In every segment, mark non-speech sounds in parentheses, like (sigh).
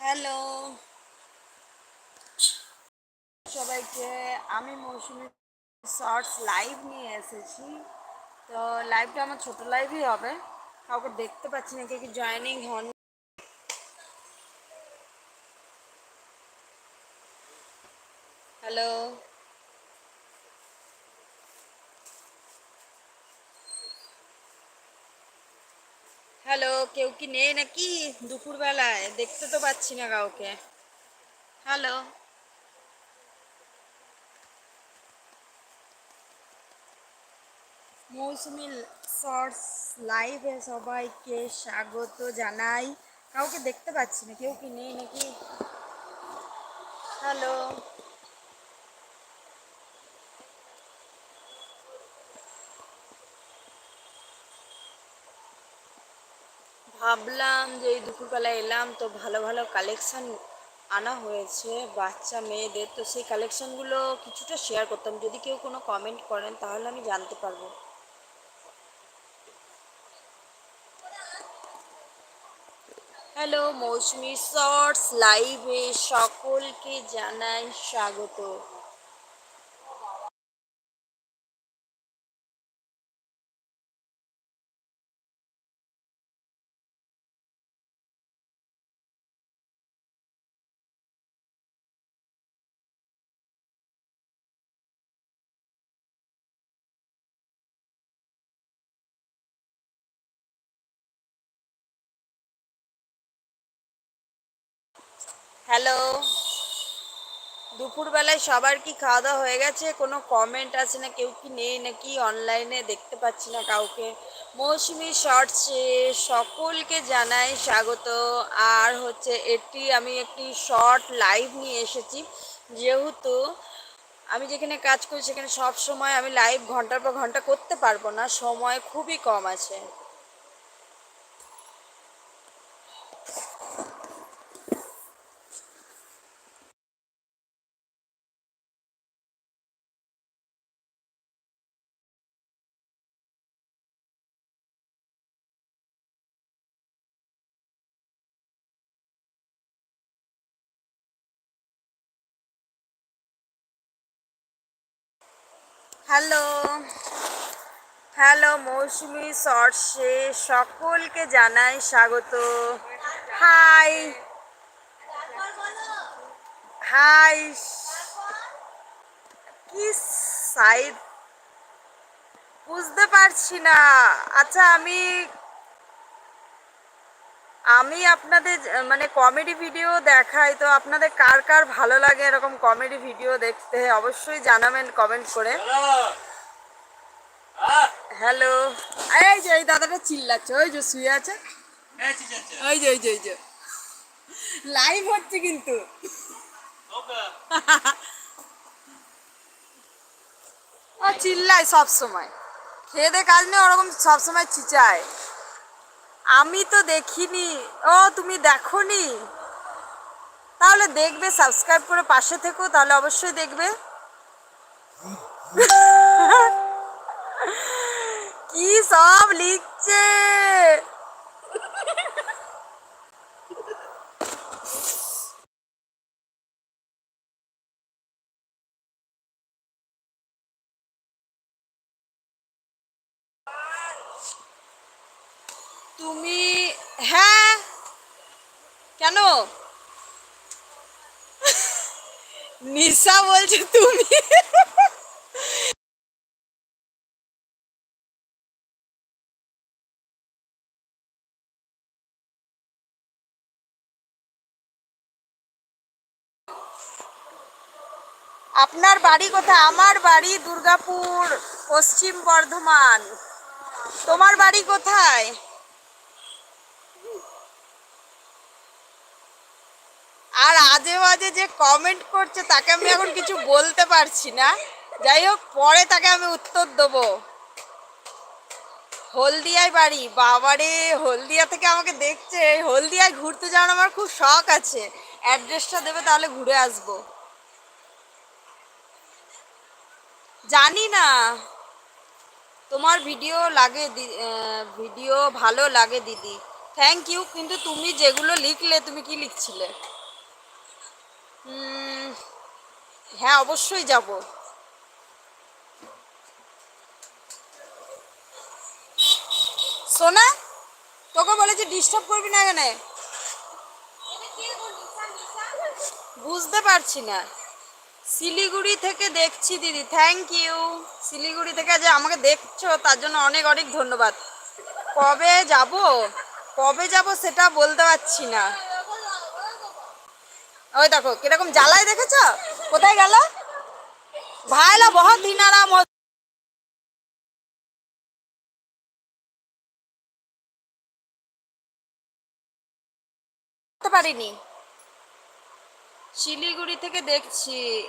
Hello. সবাইকে, আমি মৌসুমি shorts live নিয়ে এসেছি। তো লাইভটা আমার ছোট লাইভই হবে। কাউকে দেখতে পাচ্ছি না, কেউ কি জয়েনিং হন হ্যালো হ্যালো কেউ কি নেই নাকি? দুপুরবেলায়। দেখতে তো পাচ্ছি না কাউকে। হ্যালো মৌসুমি শর্টস লাইভে সবাইকে স্বাগত জানাই। কাউকে দেখতে পাচ্ছি না। কেউ কি নেই নাকি? হ্যালো ভাবলাম যে এই দুপুরবেলা এলাম তো ভালো ভালো কালেকশান আনা হয়েছে, বাচ্চা মেয়েদের। তো সেই কালেকশানগুলো কিছুটা শেয়ার করতাম। যদি কেউ কোনো কমেন্ট করেন, তাহলে আমি জানতে পারব। হ্যালো মৌসুমি শর্টস লাইভে সকলকে জানাই স্বাগত। হ্যালো। দুপুরবেলায় সবার কি খাওয়া দাওয়া হয়ে গেছে? কোনো কমেন্ট আছে না? কেউ কি নেই নাকি? অনলাইনে দেখতে পাচ্ছি না কাউকে। মৌসুমি শর্টসে সকলকে জানাই স্বাগত। আর হচ্ছে এটি আমি একটি শর্ট লাইভ নিয়ে এসেছি। যেহেতু আমি যেখানে কাজ করি সেখানে সব সময় আমি লাইভ ঘণ্টার পর ঘণ্টা করতে পারব না। সময় খুবই কম আছে। হ্যালো। হ্যালো মৌসুমি, সর্ষে, সকলকে জানাই স্বাগত। হাই। হাই। কি সাইড বুঝতে পারছি না। আচ্ছা আমি আমি আপনাদের মানে কমেডি ভিডিও দেখাই, তো আপনাদের কার কার ভালো লাগে এরকম কমেডি ভিডিও দেখতে, অবশ্যই জানাবেন কমেন্ট করে। হ্যালো এই যে, এই দাদাটা চিল্লাচ্ছে, ওই যে শুয়ে আছে। ওই যে ওই যে ওই যে। লাইভ হচ্ছে কিন্তু। চিল্লায় সব সময় খেয়ে দে কাজ নেই, ওরকম সবসময় চিচায়। আমি তো দেখিনি। ও, তুমি দেখোনি? তাহলে দেখবে সাবস্ক্রাইব করে পাশে থেকো, তাহলে অবশ্যই দেখবে। (laughs) কি সব লিখছে তুমি হ্যাঁ। কেন? নিশা বলছে তুমি। আপনার বাড়ি কোথায়? আমার বাড়ি দুর্গাপুর, পশ্চিম বর্ধমান। তোমার বাড়ি কোথায়? আর আজে বাজে যে কমেন্ট করছে, তাকে আমি এখন কিছু বলতে পারছি না। যাই হোক, পরে তাকে আমি উত্তর দেবো। হলদিয়ায় বাড়ি। বাবারে, হলদিয়া থেকে আমাকে দেখছে। হলদিয়ায় ঘুরতে যাওয়ার আমার খুব শখ আছে। অ্যাড্রেসটা দেবে, তাহলে ঘুরে আসব। জানি না। তোমার ভিডিও লাগে ভিডিও ভালো লাগে দিদি। থ্যাংক ইউ কিন্তু তুমি যেগুলো লিখলে, তুমি কি লিখছিলে? হ্যাঁ অবশ্যই যাব। সোনা, তোকে বলেছি ডিস্টার্ব করবি না এখানে। বুঝতে পারছি না। শিলিগুড়ি থেকে দেখছি, দিদি। থ্যাংক ইউ শিলিগুড়ি থেকে যে আমাকে দেখছ, তার জন্য অনেক অনেক ধন্যবাদ। কবে যাব? কবে যাব সেটা বলতে পারছি না। ওই দেখো, কীরকম জ্বালায় দেখেছ? কোথায় গেল? ভাইলা বহুত দিন আরাম হো- করতে পারিনি। শিলিগুড়ি থেকে দেখছি।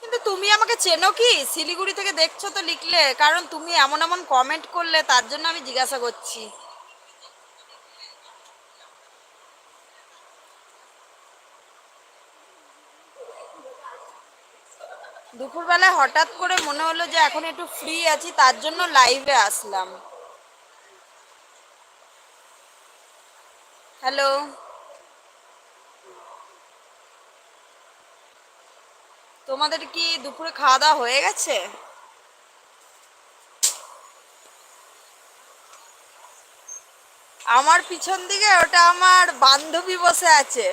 কিন্তু তুমি আমাকে চেনো কি? শিলিগুড়ি থেকে দেখছ তো লিখলে, কারণ তুমি এমন এমন কমেন্ট করলে, তার জন্য আমি জিজ্ঞাসা করছি। দুপুরবেলায় হঠাৎ করে মনে হলো যে এখন একটু ফ্রি আছি, তার জন্য লাইভে আসলাম। হ্যালো তোমাদের কি দুপুরে খাওয়া দাওয়া হয়ে গেছে? আমার পিছন দিকে ওটা আমার বান্ধবী বসে আছে।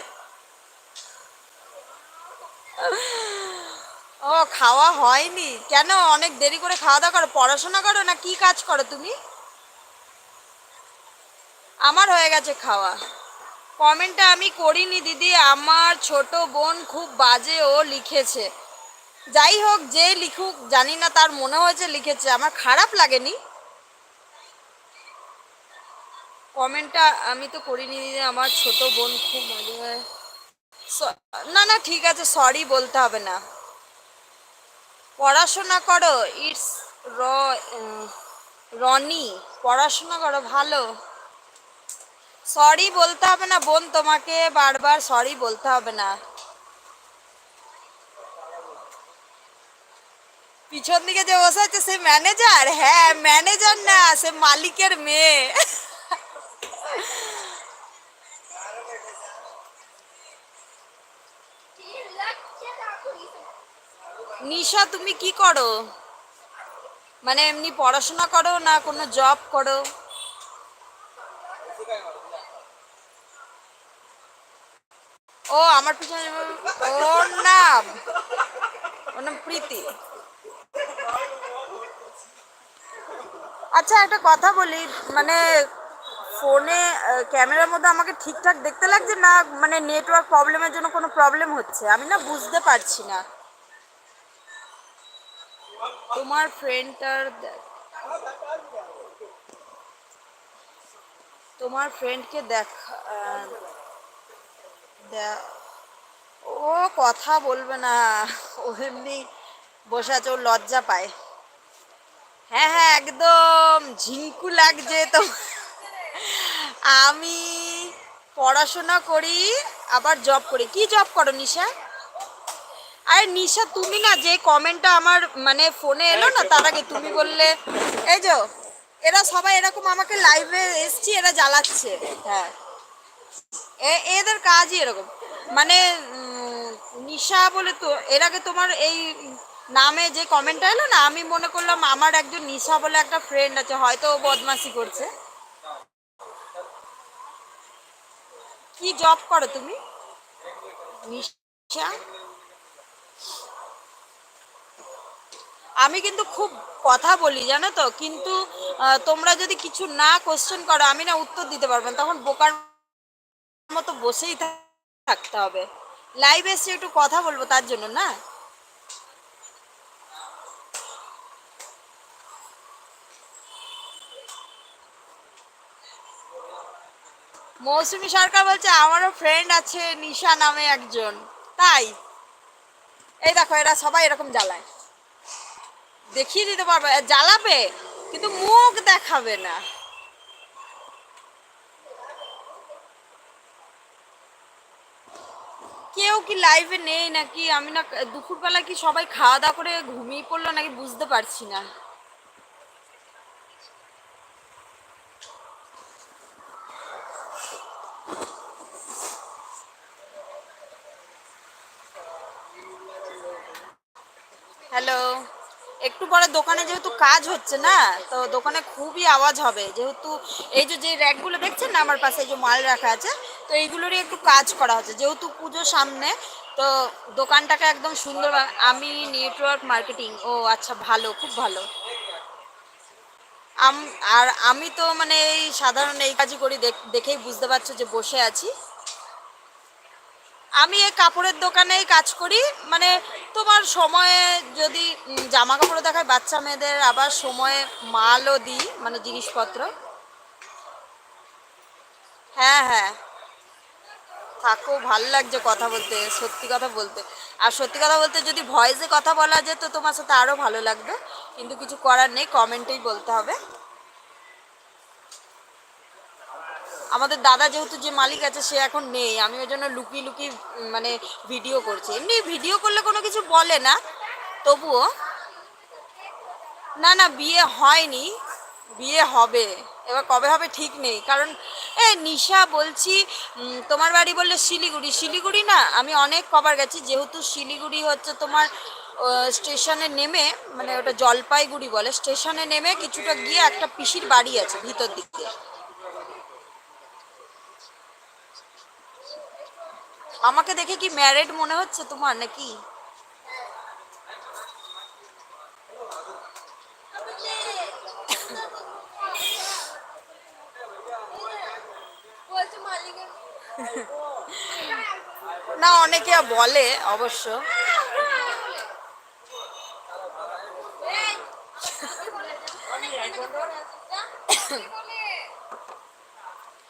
ও, খাওয়া হয়নি। কেন? অনেক দেরি করে খাওয়া দাওয়া করো। পড়াশোনা করো না কি কাজ করো তুমি? আমার হয়ে গেছে খাওয়া। কমেন্টটা আমি করিনি, দিদি। আমার ছোট বোন খুব বাজে, ও লিখেছে। যাই হোক, যে লিখুক, জানি না তার মনে হয়েছে লিখেছে। আমার খারাপ লাগেনি। কমেন্টটা আমি তো করিনি, দিদি। আমার ছোট বোন খুব বাজে না না, ঠিক আছে। সরি বলতে হবে না। পড়াশোনা করো ইটস রনি, পড়াশোনা করো, ভালো। সরি বলতে হবে না, বোন তোমাকে বারবার সরি বলতে হবে না। পিছন দিকে যে বসে আছে, সে ম্যানেজার হ্যাঁ ম্যানেজার না, সে মালিকের মেয়ে। নিশা, তুমি কি করো? মানে এমনি পড়াশোনা করো না কোনো জব করো? ও, আমার পিছনে ওর নাম। ওর নাম প্রীতি। আচ্ছা একটা কথা বলি মানে ফোনে ক্যামেরার মধ্যে আমাকে ঠিকঠাক দেখতে লাগছে না মানে নেটওয়ার্ক প্রবলেমের জন্য কোনো প্রবলেম হচ্ছে? আমি না বুঝতে পারছি না। তোমার ফ্রেন্ডটার তোমার ফ্রেন্ডকে দেখ ও কথা বলবে না। ও এমনি বসে আছে, ও লজ্জা পায়। হ্যাঁ হ্যাঁ একদম ঝিঙ্কু লাগছে তো। আমি পড়াশোনা করি, আবার জব করি। কি জব করো, নিশা? আরে নিশা, তুমি না যে কমেন্টটা আমার মানে ফোনে এলো না, তার আগে তুমি বললে, এই যো, এরা সবাই এরকম আমাকে লাইভে এসছি, এরা জ্বালাচ্ছে। হ্যাঁ। এদের কাজই এরকম। মানে নিশা বলে তো, এর আগে তোমার এই নামে যে কমেন্টটা এলো না, আমি মনে করলাম আমার একজন নিশা বলে একটা ফ্রেন্ড আছে, হয়তো ও বদমাসি করছে। কি জব করো তুমি? নিশা? আমি কিন্তু খুব কথা বলি, জানো তো? কিন্তু তোমরা যদি কিছু না কোশ্চেন করো, আমি না উত্তর দিতে পারব না। তখন বোকার মতো বসেই থাকতে হবে। লাইভ এসে একটু কথা বলব তার জন্য, না? মৌসুমি সরকার বলছে, আমারও ফ্রেন্ড আছে নিশা নামে একজন। তাই? এই দেখো, এরা সবাই এরকম জ্বালায়। দেখিয়ে দিতে পারবে জ্বালাবে, কিন্তু মুখ দেখাবে না। কেউ কি লাইভে নেই নাকি? আমি না, দুপুরবেলা কি সবাই খাওয়া দাওয়া করে ঘুমিয়ে পড়ল নাকি বুঝতে পারছি না। হ্যালো একটু পরে দোকানে যেহেতু কাজ হচ্ছে না, তো দোকানে খুবই আওয়াজ হবে। যেহেতু এই যে যে র্যাকগুলো দেখছেন না আমার পাশে যে মাল রাখা আছে, তো এইগুলোরই একটু কাজ করা হচ্ছে। যেহেতু পুজো সামনে, তো দোকানটাকে একদম সুন্দর আমি নেটওয়ার্ক মার্কেটিং ও আচ্ছা ভালো, খুব ভালো। আম আর আমি তো মানে এই সাধারণ এই কাজই করি, দেখ- দেখেই বুঝতে পারছ যে বসে আছি। আমি এই কাপড়ের দোকানেই কাজ করি। মানে তোমার সময়ে যদি জামা কাপড় দেখায় বাচ্চা মেয়েদের, আবার সময়ে মালও দিই মানে জিনিসপত্র। হ্যাঁ হ্যাঁ। থাকো, ভালো লাগছে কথা বলতে, সত্যি কথা বলতে। আর সত্যি কথা বলতে যদি ভয়েসে কথা বলা যেত, তোমার সাথে আরও ভালো লাগবে। কিন্তু কিছু করার নেই, কমেন্টেই বলতে হবে। আমাদের দাদা যেহেতু যে মালিক আছে, সে এখন নেই। আমি ওই জন্য লুকিয়ে লুকিয়ে মানে ভিডিও করছি। এমনি ভিডিও করলে কোনো কিছু বলে না। তবুও, না না, বিয়ে হয়নি। বিয়ে হবে। এবার কবে হবে ঠিক নেই। কারণ, এ, নিশা বলছি তোমার বাড়ি বললে শিলিগুড়ি। শিলিগুড়ি না, আমি অনেক কবার গেছি। যেহেতু শিলিগুড়ি হচ্ছে তোমার স্টেশনে নেমে মানে ওটা জলপাইগুড়ি বলে, স্টেশনে নেমে কিছুটা গিয়ে একটা পিসির বাড়ি আছে ভিতর দিক দিকে। আমাকে দেখে কি ম্যারেড মনে হচ্ছে তোমার নাকি? (laughs) না অনেকে বলে অবশ্য। (laughs)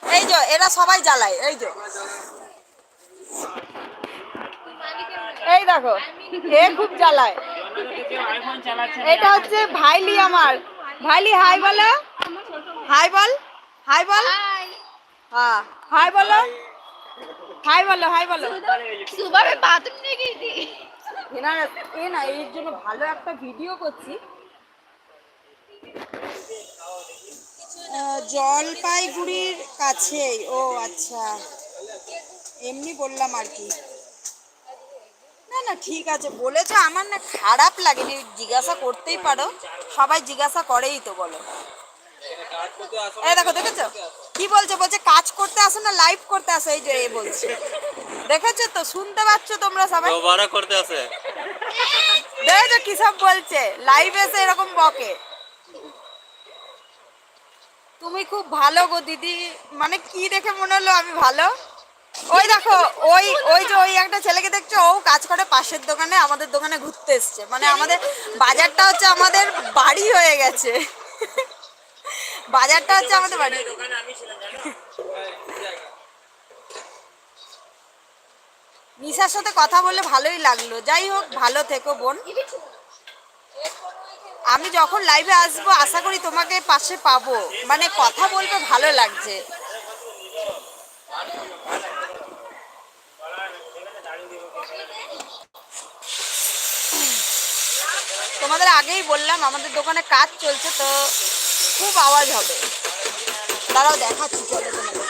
এই যে এরা সবাই জ্বালায় এই যে। এই দেখো এ খুব জ্বালায়। এটা হচ্ছে ভাইলি আমার। ভাইলি হাই বলো। হাই বল হাই বল। হ্যাঁ হাই বলো। হাই বলো হাই বলো। বাথরুম নিয়ে এ না এর জন্য ভালো একটা ভিডিও করছি। জলপাইগুড়ির কাছে ও আচ্ছা। এমনি বললাম আর কি। না না ঠিক আছে বলেছ আমার না খারাপ লাগেনি জিজ্ঞাসা করতেই পারো সবাই জিজ্ঞাসা করেই তো বলো। এই দেখো দেখেছ? কি বলছে? বলছে কাজ করতে আসো না লাইভ করতে আসো এই যে বলছে। দেখেছ তো? শুনতে পাচ্ছ তোমরা সবাই? বড় করতে আসে। দেখেছ কি সব বলছে? লাইভ এসে এরকম বকে। তুমি খুব ভালো গো দিদি। মানে কি দেখে মনে হলো আমি ভালো? ওই দেখো, ওই ওই যে ওই একটা ছেলেকে দেখছ, ও কাজ করে পাশের দোকানে, আমাদের দোকানে ঘুরতে এসছে। মানে আমাদের বাজারটা হচ্ছে আমাদের বাড়ি হয়ে গেছে। বাজারটা হচ্ছে আমাদের বাড়ি। নিশার সাথে কথা বলে ভালোই লাগল। যাই হোক, ভালো থেকো বোন। আমি যখন লাইভে আসব, আশা করি তোমাকে পাশে পাবো। মানে কথা বলতে ভালো লাগছে। তোমাদের আগেই বললাম, আমাদের দোকানে কাজ চলছে তো খুব আওয়াজ হবে। দাঁড়াও, দেখাচ্ছি, চলো তোমাদের।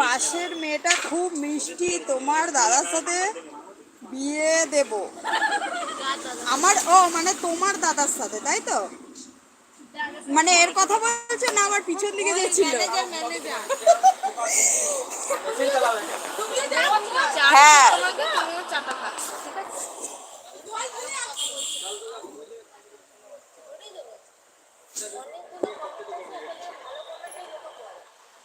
পাশের মেয়েটা খুব মিষ্টি তোমার দাদার সাথে বিয়ে দেব। আমার ও মানে তোমার দাদার সাথে তাই তো? মানে এর কথা বলছে না আমার পিছন দিকে যে ছিল? হ্যাঁ।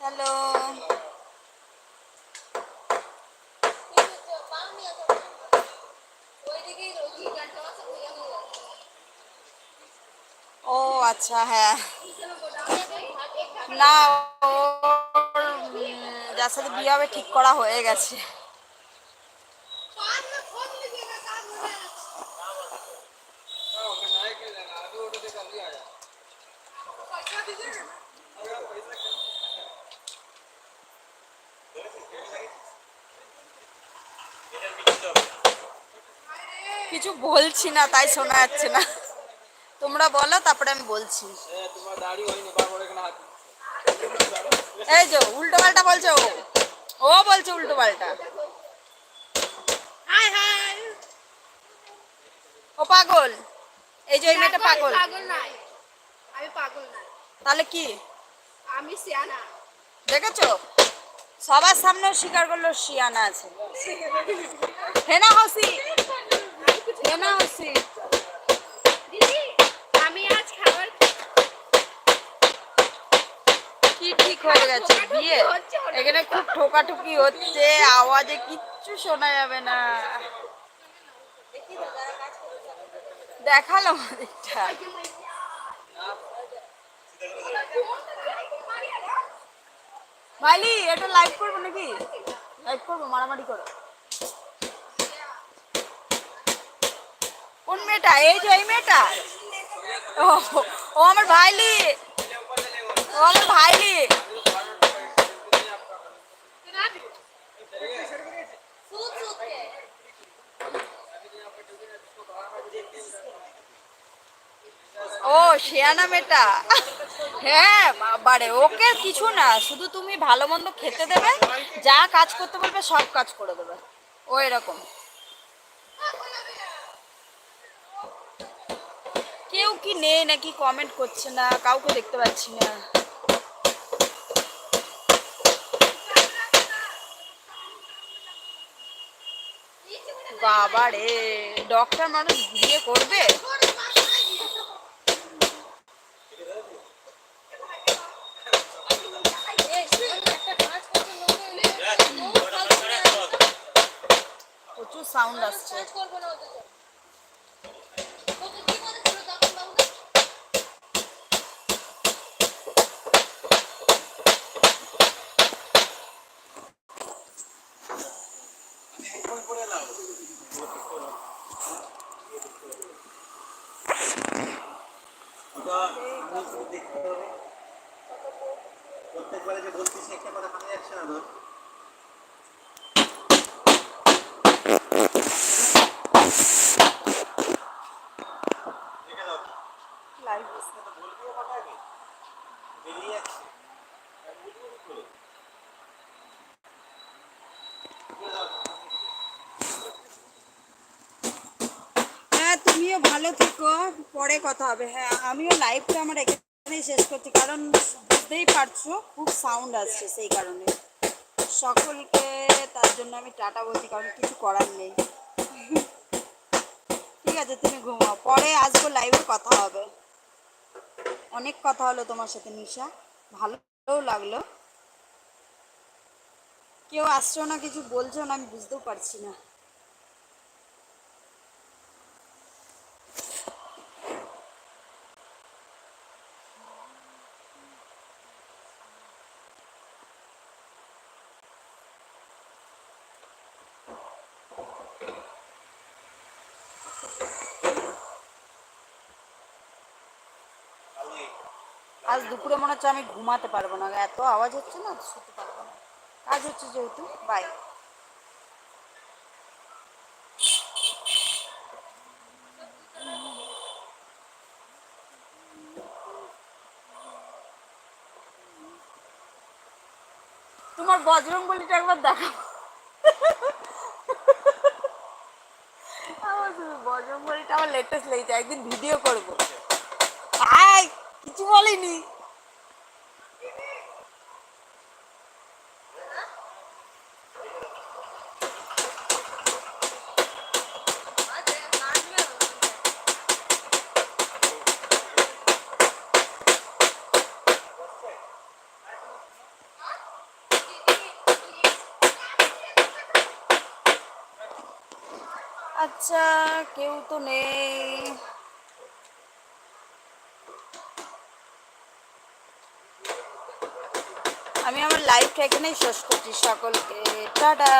হ্যালো ও আচ্ছা হ্যাঁ। না, ওর যার সাথে বিয়ে হবে ঠিক করা হয়ে গেছে। কিছু বলছি না, তাই শোনা যাচ্ছে না। তোমরা বলো তারপরে আমি বলছি। এই যে উল্টো পাল্টা বলছে ও। ও বলছে উল্টো পাল্টা। High high. ও পাগল। এই যে ওই মেয়েটা পাগল পাগল। নাই। আমি পাগল নাই। তাহলে কি? আমি সিয়ানা। দেখেছ? সবার সামনেও স্বীকার করল শিয়ানা আছে। (laughs) হেনা হসি হেনা হসি দিদি আমি আজ খাবার কি ঠিক হয়ে গেছে, বিয়ে। এখানে খুব ঠোকাঠুকি হচ্ছে, আওয়াজে কিচ্ছু শোনা যাবে না। দেখাল আমাদেরটা। ভাইলি এটা লাইভ করব নাকি? লাইভ করব, মারামারি করো। কোন মেয়েটা? এই যে, এই মেয়েটা? ও আমার ভাইলি। ভাইলি ও, শিয়ানা মেয়েটা। হ্যাঁ বাবারে, ওকে কিছু না, শুধু তুমি ভালো মন্দ খেতে দেবে, যা কাজ করতে বলবে, সব কাজ করে দেবে। ও, এরকম। কেউ কি নেই নাকি কমেন্ট করছে না, কাউকে দেখতে পাচ্ছি না। বাবা রে ডক্টর মানুষ বিয়ে করবে প্রচুর সাউন্ড আসছে। প্রত্যেকবারে যে বলছিস একটা কথা কানে যাচ্ছে না তোর লাইভ বলবি কথা আগে বেরিয়ে যাচ্ছে বুঝব কি করে হ্যাঁ তুমিও ভালো থেকো পরে কথা হবে। হ্যাঁ আমিও লাইভটা আমার এখানেই শেষ করছি, কারণ বুঝতেই পারছ খুব সাউন্ড আসছে সেই কারণে। সকলকে তার জন্য আমি টাটা বলছি, কারণ কিছু করার নেই। ঠিক আছে, তুমি ঘুমাও। পরে আসব লাইভে কথা হবে। অনেক কথা হলো তোমার সাথে, নিশা। ভালোও লাগল। কেউ আসছো না, কিছু বলছো না, আমি বুঝতেও পারছি না। আজ দুপুরে মনে হচ্ছে আমি ঘুমাতে পারব না। এত আওয়াজ হচ্ছে না, শুতে পারব না। কাজ হচ্ছে যেহেতু বাই তোমার বজরং বলিটা একবার দেখাও। বজরংবলিটা আমার লেটেস্ট লেগেছে, একদিন ভিডিও করব। কিছু বলিনি। আচ্ছা কেউ তো নেই। আমি আমার লাইফটা এখানেই শেষ করছি সকলকে টাটা!